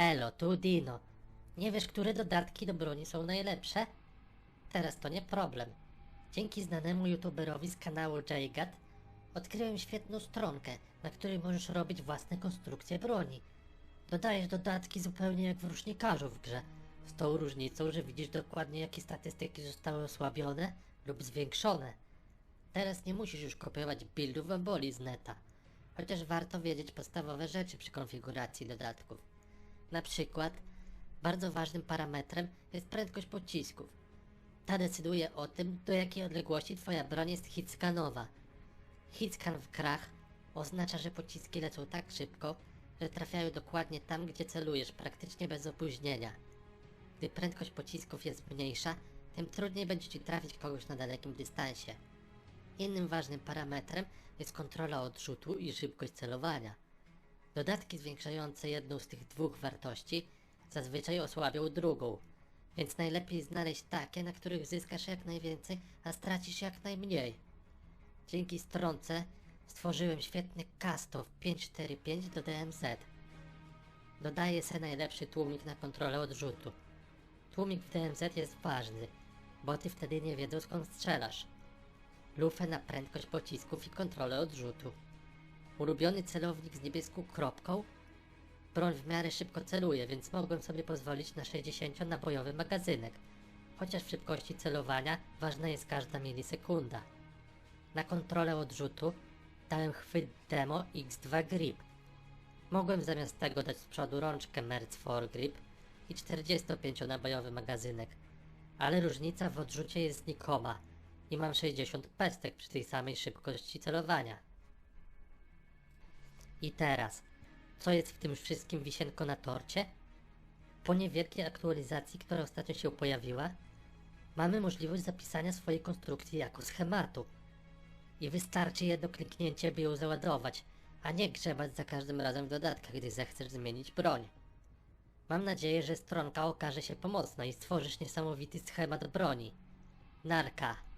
Elo, tu Dino. Nie wiesz, które dodatki do broni są najlepsze? Teraz to nie problem. Dzięki znanemu youtuberowi z kanału JGAT odkryłem świetną stronkę, na której możesz robić własne konstrukcje broni. Dodajesz dodatki zupełnie jak w rusznikarzu w grze, z tą różnicą, że widzisz dokładnie jakie statystyki zostały osłabione lub zwiększone. Teraz nie musisz już kopiować buildów eboli z neta, chociaż warto wiedzieć podstawowe rzeczy przy konfiguracji dodatków. Na przykład, bardzo ważnym parametrem jest prędkość pocisków. Ta decyduje o tym, do jakiej odległości twoja broń jest hitskanowa. Hitscan w krach oznacza, że pociski lecą tak szybko, że trafiają dokładnie tam, gdzie celujesz, praktycznie bez opóźnienia. Gdy prędkość pocisków jest mniejsza, tym trudniej będzie ci trafić kogoś na dalekim dystansie. Innym ważnym parametrem jest kontrola odrzutu i szybkość celowania. Dodatki zwiększające jedną z tych dwóch wartości zazwyczaj osłabią drugą, więc najlepiej znaleźć takie, na których zyskasz jak najwięcej, a stracisz jak najmniej. Dzięki stronce stworzyłem świetny custom 545 do DMZ. Dodaję se najlepszy tłumik na kontrolę odrzutu. Tłumik w DMZ jest ważny, bo ty wtedy nie wiedzą skąd strzelasz. Lufę na prędkość pocisków i kontrolę odrzutu. Ulubiony celownik z niebieską kropką. Broń w miarę szybko celuje, więc mogłem sobie pozwolić na 60-nabojowy magazynek. Chociaż w szybkości celowania ważna jest każda milisekunda. Na kontrolę odrzutu dałem chwyt demo X2 Grip. Mogłem zamiast tego dać z przodu rączkę Merc 4 Grip i 45-nabojowy magazynek, ale różnica w odrzucie jest znikoma i mam 60 pestek przy tej samej szybkości celowania. I teraz, co jest w tym wszystkim wisienko na torcie? Po niewielkiej aktualizacji, która ostatnio się pojawiła, mamy możliwość zapisania swojej konstrukcji jako schematu. I wystarczy jedno kliknięcie, by ją załadować, a nie grzebać za każdym razem w dodatkach, gdy zechcesz zmienić broń. Mam nadzieję, że stronka okaże się pomocna i stworzysz niesamowity schemat broni. Narka.